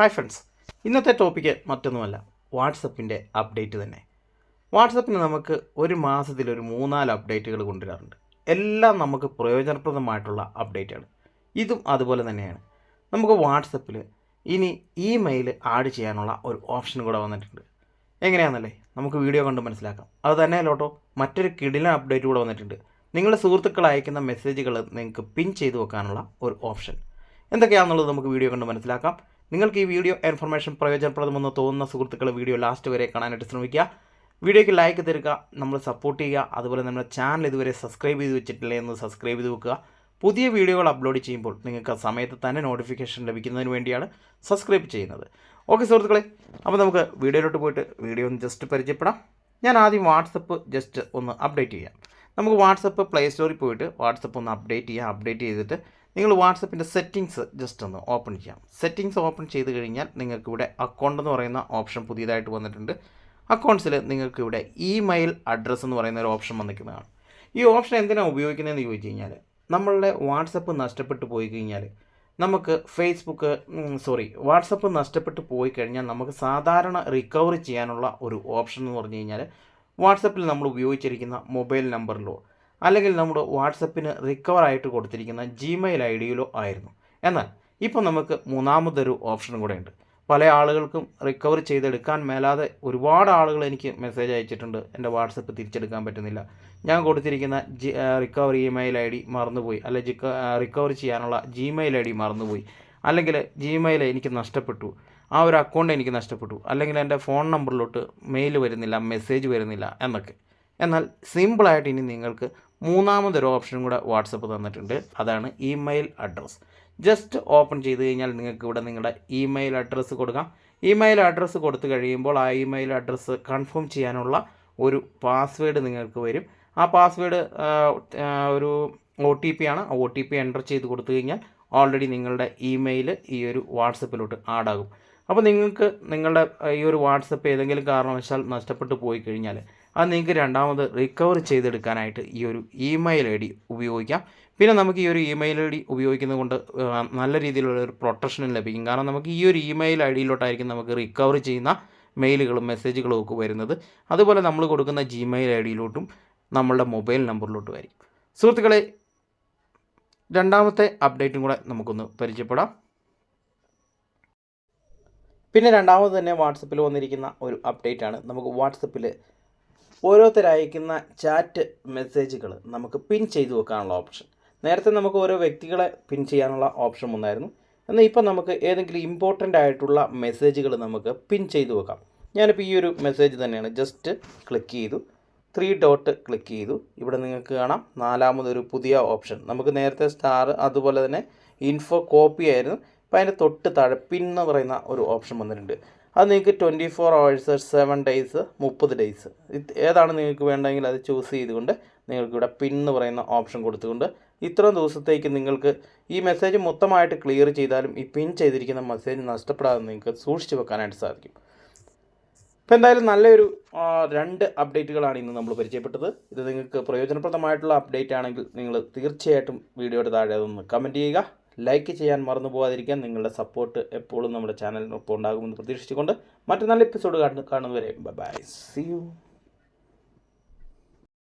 Hi friends ഇന്നത്തെ topic മറ്റൊന്നുമല്ല വാട്സപ്പിന്റെ update തന്നെ. വാട്സപ്പിന് നമുക്ക് ഒരു മാസത്തിൽ ഒരു മൂന്നാൽ അപ്ഡേറ്റുകൾ കൊണ്ടുവരാറുണ്ട്. എല്ലാം നമുക്ക് പ്രയോജനപ്രദമായിട്ടുള്ള അപ്ഡേറ്റാണ് ഇതും അതുപോലെ തന്നെയാണ്. നമുക്ക് വാട്സപ്പിൽ ഇനി ഇമെയിൽ ആഡ് ചെയ്യാനുള്ള ഒരു ഓപ്ഷൻ കൂടെ വന്നിട്ടുണ്ട്. എങ്ങനെയാണെന്നല്ലേ നമുക്ക് വീഡിയോ കണ്ട് മനസ്സിലാക്കാം. അത് തന്നെയല്ലോട്ടോ മറ്റൊരു കിടിലൻ അപ്ഡേറ്റ് കൂടെ വന്നിട്ടുണ്ട്. നിങ്ങളുടെ സുഹൃത്തുക്കൾ അയക്കുന്ന മെസ്സേജുകൾ നിങ്ങൾക്ക് പിൻ ചെയ്തു വെക്കാനുള്ള ഒരു ഓപ്ഷൻ എന്തൊക്കെയാണെന്നുള്ളത് നമുക്ക് വീഡിയോ കണ്ട് മനസ്സിലാക്കാം. നിങ്ങൾക്ക് ഈ വീഡിയോ ഇൻഫർമേഷൻ പ്രയോജനപ്രദമെന്ന് തോന്നുന്ന സുഹൃത്തുക്കൾ വീഡിയോ ലാസ്റ്റ് വരെ കാണാനായിട്ട് ശ്രമിക്കുക. വീഡിയോയ്ക്ക് ലൈക്ക് തരിക നമ്മൾ സപ്പോർട്ട് ചെയ്യുക അതുപോലെ നമ്മുടെ ചാനൽ ഇതുവരെ സബ്സ്ക്രൈബ് ചെയ്ത് വെച്ചിട്ടില്ല എന്ന് സബ്സ്ക്രൈബ് ചെയ്ത് വെക്കുക. പുതിയ വീഡിയോകൾ അപ്ലോഡ് ചെയ്യുമ്പോൾ നിങ്ങൾക്ക് സമയത്ത് തന്നെ നോട്ടിഫിക്കേഷൻ ലഭിക്കുന്നതിന് വേണ്ടിയാണ് സബ്സ്ക്രൈബ് ചെയ്യുന്നത്. ഓക്കെ സുഹൃത്തുക്കളെ അപ്പോൾ നമുക്ക് വീഡിയോയിലോട്ട് പോയിട്ട് വീഡിയോ ഒന്ന് ജസ്റ്റ് പരിചയപ്പെടാം. ഞാൻ ആദ്യം വാട്സപ്പ് ജസ്റ്റ് ഒന്ന് അപ്ഡേറ്റ് ചെയ്യാം. നമുക്ക് വാട്സപ്പ് പ്ലേ സ്റ്റോറിൽ പോയിട്ട് വാട്സപ്പ് ഒന്ന് അപ്ഡേറ്റ് ചെയ്യാം. അപ്ഡേറ്റ് ചെയ്തിട്ട് നിങ്ങൾ വാട്സപ്പിന്റെ സെറ്റിങ്സ് ജസ്റ്റ് ഒന്ന് ഓപ്പൺ ചെയ്യാം. സെറ്റിങ്സ് ഓപ്പൺ ചെയ്ത് കഴിഞ്ഞാൽ നിങ്ങൾക്ക് ഇവിടെ അക്കൗണ്ട് എന്ന് പറയുന്ന ഓപ്ഷൻ പുതിയതായിട്ട് വന്നിട്ടുണ്ട്. അക്കൗണ്ട്സിൽ നിങ്ങൾക്ക് ഇവിടെ ഇമെയിൽ അഡ്രസ്സ് എന്ന് പറയുന്ന ഒരു ഓപ്ഷൻ വന്നിരിക്കുന്നതാണ്. ഈ ഓപ്ഷൻ എന്തിനാണ് ഉപയോഗിക്കുന്നതെന്ന് ചോദിച്ചു കഴിഞ്ഞാൽ നമ്മളുടെ വാട്സപ്പ് നഷ്ടപ്പെട്ടു പോയി കഴിഞ്ഞാൽ നമുക്ക് ഫേസ്ബുക്ക് സോറി വാട്സപ്പ് നഷ്ടപ്പെട്ടു പോയി കഴിഞ്ഞാൽ നമുക്ക് സാധാരണ റിക്കവറി ചെയ്യാനുള്ള ഒരു ഓപ്ഷൻ എന്ന് പറഞ്ഞു കഴിഞ്ഞാൽ വാട്സപ്പിൽ നമ്മൾ ഉപയോഗിച്ചിരിക്കുന്ന മൊബൈൽ നമ്പറിലോ അല്ലെങ്കിൽ നമ്മുടെ വാട്സപ്പിന് റിക്കവർ ആയിട്ട് കൊടുത്തിരിക്കുന്ന ജിമെയിൽ ഐ ഡിയിലോ ആയിരുന്നു. എന്നാൽ ഇപ്പോൾ നമുക്ക് മൂന്നാമതൊരു ഓപ്ഷനും കൂടെ ഉണ്ട് പല ആളുകൾക്കും റിക്കവർ ചെയ്തെടുക്കാൻ മേലാതെ ഒരുപാട് ആളുകൾ എനിക്ക് മെസ്സേജ് അയച്ചിട്ടുണ്ട്. എന്റെ വാട്സപ്പ് തിരിച്ചെടുക്കാൻ പറ്റുന്നില്ല. ഞാൻ കൊടുത്തിരിക്കുന്ന G recover email I D മറന്നുപോയി. അല്ലെ ജിക്ക റിക്കവർ ചെയ്യാനുള്ള ജിമെയിൽ ഐ ഡി മറന്നുപോയി. അല്ലെങ്കിൽ ജിമെയിൽ എനിക്ക് നഷ്ടപ്പെട്ടു. ആ ഒരു അക്കൗണ്ട് എനിക്ക് നഷ്ടപ്പെട്ടു. അല്ലെങ്കിൽ എന്റെ ഫോൺ നമ്പറിലോട്ട് മെയിൽ വരുന്നില്ല മെസ്സേജ് വരുന്നില്ല എന്നൊക്കെ. എന്നാൽ സിമ്പിളായിട്ട് ഇനി നിങ്ങൾക്ക് മൂന്നാമതൊരു ഓപ്ഷനും കൂടെ വാട്സപ്പ് തന്നിട്ടുണ്ട്. അതാണ് ഇമെയിൽ അഡ്രസ്സ് ജസ്റ്റ് ഓപ്പൺ ചെയ്ത് കഴിഞ്ഞാൽ നിങ്ങൾക്ക് ഇവിടെ നിങ്ങളുടെ ഇമെയിൽ അഡ്രസ്സ് കൊടുക്കാം. ഇമെയിൽ അഡ്രസ്സ് കൊടുത്തു കഴിയുമ്പോൾ ആ ഇമെയിൽ അഡ്രസ്സ് കൺഫേം ചെയ്യാനുള്ള ഒരു പാസ്വേഡ് നിങ്ങൾക്ക് വരും. ആ പാസ്വേഡ് ഒരു ഒ ടി പി ആണ്. ഒ ടി പി എന്റർ ചെയ്ത് കൊടുത്തു കഴിഞ്ഞാൽ ഓൾറെഡി നിങ്ങളുടെ ഇമെയിൽ ഈ ഒരു വാട്സപ്പിലോട്ട് ആഡാകും. അപ്പോൾ നിങ്ങൾക്ക് നിങ്ങളുടെ ഈ ഒരു വാട്സപ്പ് ഏതെങ്കിലും കാരണവശാൽ നഷ്ടപ്പെട്ടു പോയി കഴിഞ്ഞാൽ അത് നിങ്ങൾക്ക് രണ്ടാമത് റിക്കവർ ചെയ്തെടുക്കാനായിട്ട് ഈ ഒരു ഇമെയിൽ ഐ ഡി ഉപയോഗിക്കാം. പിന്നെ നമുക്ക് ഈ ഒരു ഇമെയിൽ ഐ ഡി ഉപയോഗിക്കുന്നത് കൊണ്ട് നല്ല രീതിയിലുള്ള ഒരു പ്രൊട്ടക്ഷനും ലഭിക്കും. കാരണം നമുക്ക് ഈ ഒരു ഇമെയിൽ ഐ ഡിയിലോട്ടായിരിക്കും നമുക്ക് റിക്കവർ ചെയ്യുന്ന മെയിലുകളും മെസ്സേജുകളും ഒക്കെ വരുന്നത്. അതുപോലെ നമ്മൾ കൊടുക്കുന്ന ജിമെയിൽ ഐ ഡിയിലോട്ടും നമ്മളുടെ മൊബൈൽ നമ്പറിലോട്ടും ആയിരിക്കും. സുഹൃത്തുക്കളെ രണ്ടാമത്തെ അപ്ഡേറ്റും കൂടെ നമുക്കൊന്ന് പരിചയപ്പെടാം. പിന്നെ രണ്ടാമത് തന്നെ വാട്സപ്പിൽ വന്നിരിക്കുന്ന ഒരു അപ്ഡേറ്റ് ആണ്. നമുക്ക് വാട്സപ്പിൽ ഓരോരുത്തരയക്കുന്ന ചാറ്റ് മെസ്സേജുകൾ നമുക്ക് പിൻ ചെയ്തു വെക്കാനുള്ള ഓപ്ഷൻ നേരത്തെ നമുക്ക് ഓരോ വ്യക്തികളെ പിൻ ചെയ്യാനുള്ള ഓപ്ഷൻ ഉണ്ടായിരുന്നു എന്നാൽ ഇപ്പോൾ നമുക്ക് ഏതെങ്കിലും ഇമ്പോർട്ടന്റ് ആയിട്ടുള്ള മെസ്സേജുകൾ നമുക്ക് പിൻ ചെയ്തു വെക്കാം. ഞാനിപ്പോൾ ഈ ഒരു മെസ്സേജ് തന്നെയാണ് ജസ്റ്റ് ക്ലിക്ക് ചെയ്തു. ത്രീ ഡോട്ട് ക്ലിക്ക് ചെയ്തു. ഇവിടെ നിങ്ങൾക്ക് കാണാം നാലാമതൊരു പുതിയ ഓപ്ഷൻ നമുക്ക് നേരത്തെ സ്റ്റാർ അതുപോലെ തന്നെ ഇൻഫോ കോപ്പി ആയിരുന്നു. അപ്പോൾ അതിന്റെ തൊട്ട് താഴെ പിൻ എന്ന് പറയുന്ന ഒരു ഓപ്ഷൻ വന്നിട്ടുണ്ട്. അത് നിങ്ങൾക്ക് twenty four hours seven days മുപ്പത് ഡേയ്സ് ഏതാണ് നിങ്ങൾക്ക് വേണ്ടെങ്കിൽ അത് ചൂസ് ചെയ്തുകൊണ്ട് നിങ്ങൾക്ക് ഇവിടെ പിൻ എന്ന് പറയുന്ന ഓപ്ഷൻ കൊടുത്തുകൊണ്ട് ഇത്രയും ദിവസത്തേക്ക് നിങ്ങൾക്ക് ഈ മെസ്സേജ് മൊത്തമായിട്ട് ക്ലിയർ ചെയ്താലും ഈ പിൻ ചെയ്തിരിക്കുന്ന മെസ്സേജ് നഷ്ടപ്പെടാതെ നിങ്ങൾക്ക് സൂക്ഷിച്ചു വെക്കാനായിട്ട് സാധിക്കും. അപ്പോൾ എന്തായാലും നല്ലൊരു രണ്ട് അപ്ഡേറ്റുകളാണ് ഇന്ന് നമ്മൾ പരിചയപ്പെട്ടത്. ഇത് നിങ്ങൾക്ക് പ്രയോജനപ്രദമായിട്ടുള്ള അപ്ഡേറ്റ് ആണെങ്കിൽ നിങ്ങൾ തീർച്ചയായിട്ടും വീഡിയോയുടെ താഴെ അതൊന്ന് കമന്റ് ചെയ്യുക. ലൈക്ക് ചെയ്യാൻ മറന്നു പോകാതിരിക്കാൻ നിങ്ങളുടെ സപ്പോർട്ട് എപ്പോഴും നമ്മുടെ ചാനലിനൊപ്പം ഉണ്ടാകുമെന്ന് പ്രതീക്ഷിച്ചുകൊണ്ട് മറ്റു നല്ല എപ്പിസോഡ് കാണുന്നവരെ ബൈ സി യു